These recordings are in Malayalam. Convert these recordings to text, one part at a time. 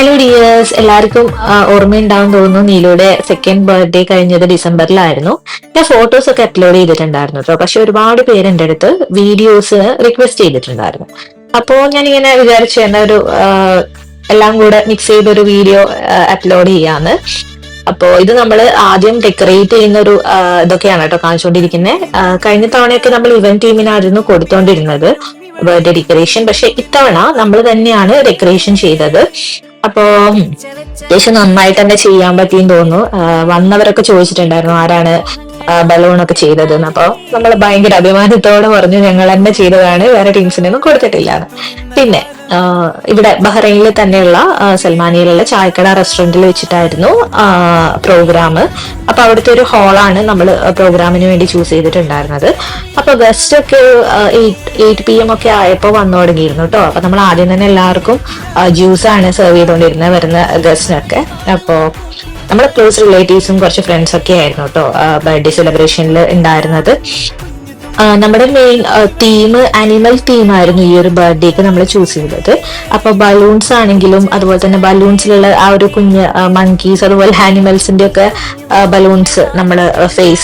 ഹലോ ഡിയേഴ്സ് എല്ലാവർക്കും ഓർമ്മയുണ്ടാവും തോന്നുന്നു. നീലയുടെ സെക്കൻഡ് ബർത്ത്ഡേ കഴിഞ്ഞത് ഡിസംബറിലായിരുന്നു. ഞാൻ ഫോട്ടോസ് ഒക്കെ അപ്ലോഡ് ചെയ്തിട്ടുണ്ടായിരുന്നു കേട്ടോ പക്ഷെ ഒരുപാട് പേര് അടുത്ത് വീഡിയോസ് റിക്വസ്റ്റ് ചെയ്തിട്ടുണ്ടായിരുന്നു. അപ്പോൾ ഞാൻ ഇങ്ങനെ വിചാരിച്ചു എന്നാ ഒരു എല്ലാം കൂടെ മിക്സ് ചെയ്തൊരു വീഡിയോ അപ്ലോഡ് ചെയ്യാന്ന്. അപ്പോൾ ഇത് നമ്മൾ ആദ്യം ഡെക്കറേറ്റ് ചെയ്യുന്ന ഒരു ഇതൊക്കെയാണ് കേട്ടോ കാണിച്ചുകൊണ്ടിരിക്കുന്നത് കഴിഞ്ഞ തവണയൊക്കെ നമ്മൾ ഇവന്റ് ടീമിനായിരുന്നു കൊടുത്തോണ്ടിരുന്നത്. ബർത്ത്ഡേ ഡെക്കറേഷൻ പക്ഷെ ഇത്തവണ നമ്മൾ തന്നെയാണ് ഡെക്കറേഷൻ ചെയ്തത്. അപ്പോ അത്യാവശ്യം നന്നായിട്ട് തന്നെ ചെയ്യാൻ പറ്റിയെന്ന് തോന്നുന്നു. വന്നവരൊക്കെ ചോദിച്ചിട്ടുണ്ടായിരുന്നു ആരാണ് ബലൂൺ ഒക്കെ ചെയ്തതെന്ന്. അപ്പൊ നമ്മൾ ഭയങ്കര അഭിമാനത്തോടെ പറഞ്ഞു ഞങ്ങൾ തന്നെ ചെയ്തതാണ്. വേറെ ടീംസിനൊന്നും കൊടുത്തിട്ടില്ല പിന്നെ ഇവിടെ ബഹ്റൈനിൽ തന്നെയുള്ള സൽമാനിയിലുള്ള ചായക്കട റെസ്റ്റോറന്റിൽ വെച്ചിട്ടായിരുന്നു പ്രോഗ്രാം അപ്പോൾ അവിടുത്തെ ഒരു ഹാളാണ് നമ്മൾ പ്രോഗ്രാമിന് വേണ്ടി ചൂസ് ചെയ്തിട്ടുണ്ടായിരുന്നത്. അപ്പോൾ ഗസ്റ്റ് ഒക്കെ എയ്റ്റ് പി എം ഒക്കെ ആയപ്പോൾ വന്നു തുടങ്ങിയിരുന്നു കേട്ടോ അപ്പോൾ നമ്മൾ ആദ്യം തന്നെ എല്ലാവർക്കും ജ്യൂസാണ് സെർവ് ചെയ്തുകൊണ്ടിരുന്നത് വരുന്ന ഗസ്റ്റിനൊക്കെ അപ്പോൾ നമ്മുടെ ക്ലോസ് റിലേറ്റീവ്സും കുറച്ച് ഫ്രണ്ട്സൊക്കെ ആയിരുന്നു കേട്ടോ ബർത്ത്ഡേ സെലിബ്രേഷനിൽ ഉണ്ടായിരുന്നത്. നമ്മുടെ മെയിൻ തീം അനിമൽ തീം ആയിരുന്നു ഈ ഒരു ബർത്ത്ഡേക്ക് നമ്മൾ ചൂസ് ചെയ്തത്. അപ്പോൾ ബലൂൺസ് ആണെങ്കിലും അതുപോലെ തന്നെ ബലൂൺസിലുള്ള ആ ഒരു കുഞ്ഞ് മങ്കീസ് അതുപോലെ ആനിമൽസിന്റെ ഒക്കെ ബലൂൺസ് നമ്മൾ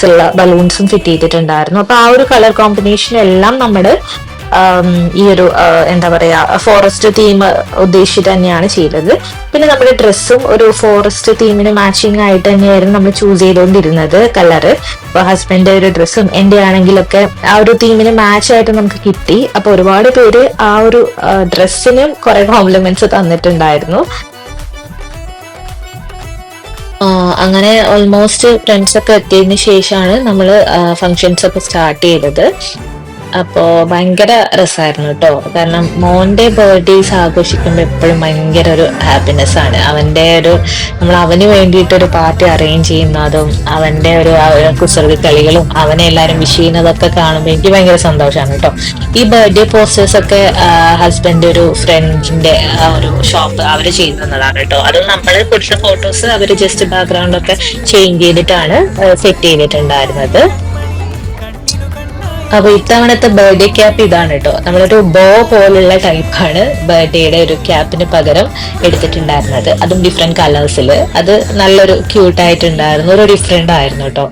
ഉള്ള ബലൂൺസും ഫിറ്റ് ചെയ്തിട്ടുണ്ടായിരുന്നു. അപ്പോൾ ആ ഒരു കളർ കോമ്പിനേഷൻ എല്ലാം നമ്മൾ ഈ ഒരു എന്താ പറയാ ഫോറസ്റ്റ് തീം ഉദ്ദേശിച്ചിട്ട് തന്നെയാണ് ചെയ്തത്. പിന്നെ നമ്മുടെ ഡ്രസ്സും ഒരു ഫോറസ്റ്റ് തീമിന് മാച്ചിങ് ആയിട്ട് തന്നെയായിരുന്നു നമ്മൾ ചൂസ് ചെയ്തുകൊണ്ടിരുന്നത് കളറ് അപ്പൊ ഹസ്ബൻഡ് ഒരു ഡ്രസ്സും എന്റെ ആണെങ്കിലൊക്കെ ആ ഒരു തീമിന് മാച്ച് ആയിട്ട് നമുക്ക് കിട്ടി. അപ്പൊ ഒരുപാട് പേര് ആ ഒരു ഡ്രസ്സിനും കുറെ കോംപ്ലിമെന്റ്സ് തന്നിട്ടുണ്ടായിരുന്നു. അങ്ങനെ ഓൾമോസ്റ്റ് ഫ്രണ്ട്സ് ഒക്കെ എത്തിയതിന് ശേഷമാണ് നമ്മൾ ഫങ്ഷൻസ് ഒക്കെ സ്റ്റാർട്ട് ചെയ്തത്. അപ്പോ ഭയങ്കര രസമായിരുന്നു കേട്ടോ കാരണം മോന്റെ ബർത്ത്ഡേസ് ആഘോഷിക്കുമ്പോൾ എപ്പോഴും ഭയങ്കര ഒരു ഹാപ്പിനെസ് ആണ്. അവന്റെ ഒരു നമ്മൾ അവന് വേണ്ടിയിട്ട് ഒരു പാർട്ടി അറേഞ്ച് ചെയ്യുന്നതും അവന്റെ ഒരു കുസൃതി കളികളും അവനെ എല്ലാരും വിഷ് ചെയ്യുന്നതൊക്കെ കാണുമ്പോൾ എനിക്ക് ഭയങ്കര സന്തോഷമാണ് കേട്ടോ ഈ ബർത്ത്ഡേ പോസ്റ്റേഴ്സ് ഒക്കെ ഹസ്ബൻഡ് ഒരു ഫ്രണ്ടിന്റെ ഒരു ഷോപ്പ് അവർ ചെയ്യുന്നതാണ് കേട്ടോ അത് നമ്മൾ കൊടുത്ത ഫോട്ടോസ് അവർ ജസ്റ്റ് ബാക്ക്ഗ്രൗണ്ട് ഒക്കെ ചേഞ്ച് ചെയ്തിട്ടാണ് സെറ്റ് ചെയ്തിട്ടുണ്ടായിരുന്നത്. അപ്പൊ ഇത്തവണത്തെ ബർത്ത്ഡേ ക്യാപ്പ് ഇതാണ് കേട്ടോ നമ്മളൊരു ബോ പോലുള്ള ടൈപ്പാണ് ബർത്ത്ഡേയുടെ ഒരു ക്യാപ്പിന് പകരം എടുത്തിട്ടുണ്ടായിരുന്നത്. അതും ഡിഫറെന്റ് കളേഴ്സിൽ അത് നല്ലൊരു ക്യൂട്ട് ആയിട്ടുണ്ടായിരുന്നു. ഒരു ഡിഫറെന്റ് ആയിരുന്നു കേട്ടോ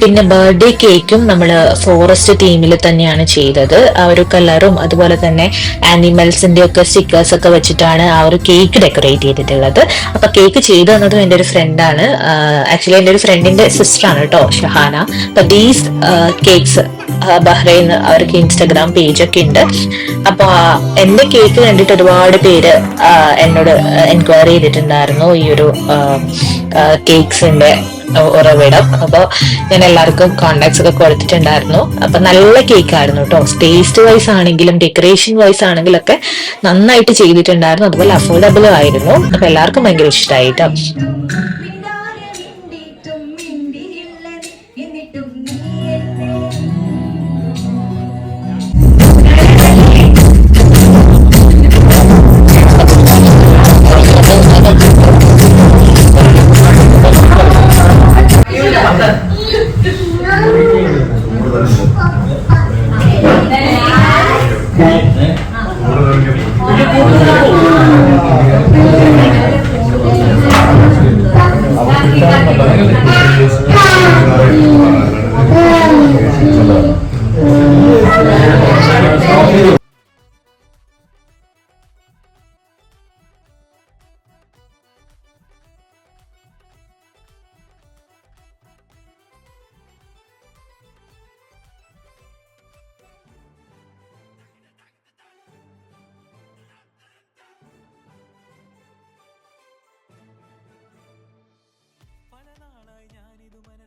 പിന്നെ ബർത്ത്ഡേ കേക്കും നമ്മൾ ഫോറസ്റ്റ് തീമിൽ തന്നെയാണ് ചെയ്തത്. ആ ഒരു കളറും അതുപോലെ തന്നെ ആനിമൽസിന്റെ ഒക്കെ സ്റ്റിക്കേഴ്സ് ഒക്കെ വെച്ചിട്ടാണ് ആ ഒരു കേക്ക് ഡെക്കറേറ്റ് ചെയ്തിട്ടുള്ളത്. അപ്പൊ കേക്ക് ചെയ്തു തന്നതും എന്റെ ഒരു ഫ്രണ്ടാണ് ആക്ച്വലി എന്റെ ഒരു ഫ്രണ്ടിന്റെ സിസ്റ്റർ ആണ് കേട്ടോ ഷഹാന. അപ്പൊ ദീസ് കേക്ക്സ് ബഹ്റൈൻ അവർക്ക് ഇൻസ്റ്റാഗ്രാം പേജ് ഒക്കെ ഉണ്ട്. അപ്പൊ എന്റെ കേക്ക് കണ്ടിട്ട് ഒരുപാട് പേര് എന്നോട് എൻക്വയറി ചെയ്തിട്ടുണ്ടായിരുന്നു ഈ ഒരു കേക്ക്സിന്റെ ഉറവിടം. അപ്പൊ ഞാൻ എല്ലാവർക്കും കോണ്ടാക്ട്സ് ഒക്കെ കൊടുത്തിട്ടുണ്ടായിരുന്നു. അപ്പൊ നല്ല കേക്ക് ആയിരുന്നു കേട്ടോ ടേസ്റ്റ് വൈസ് ആണെങ്കിലും ഡെക്കറേഷൻ വൈസ് ആണെങ്കിലും ഒക്കെ നന്നായിട്ട് ചെയ്തിട്ടുണ്ടായിരുന്നു. അതുപോലെ അഫോർഡബിളും ആയിരുന്നു. അപ്പൊ എല്ലാവർക്കും ഭയങ്കര ഇഷ്ടമായിട്ടോ പല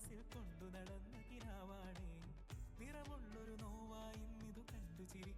മനസ്സിൽ കൊണ്ടു നടന്ന കിരാവാണേ. നിറമുള്ളൊരു നോവായും ഇന്നിതു കണ്ടു ചിരി